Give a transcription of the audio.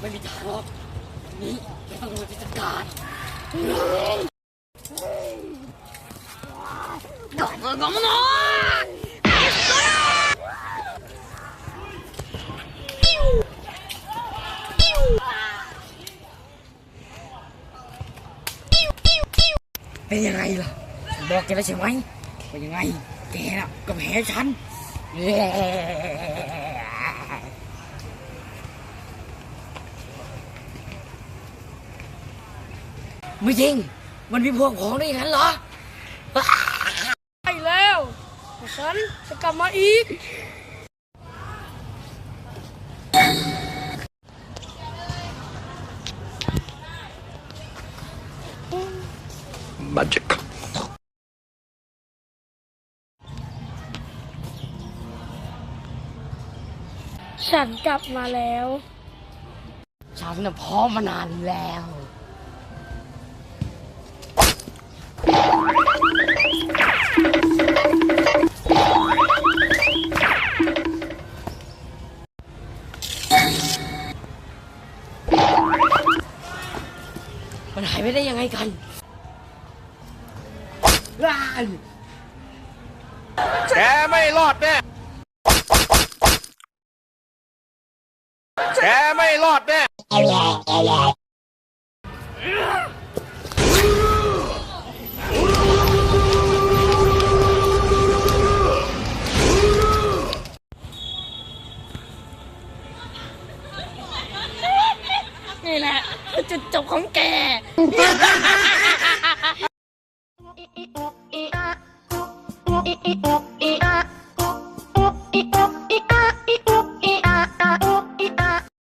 ไม่มีทางหรอกนี่แกต้องรู้ที่จัดการดอกเงินของมันหน่อย เป็นยังไงล่ะฉันบอกแกแล้วใช่ไหมเป็นยังไง แกน่ะก็แพ้ฉันไม่จริง มันมีพวกของได้อย่างนั้นเหรอใช่แล้ว ฉันจะกลับมาอีก magic. ฉันกลับมาแล้ว ฉันน่ะพร้อมมานานแล้ว มันหายไปได้ยังไงกันว้าย แกไม่รอดแน่แกไม่รอดแน่นี่แหละจุดจบของแก Oh oh oh.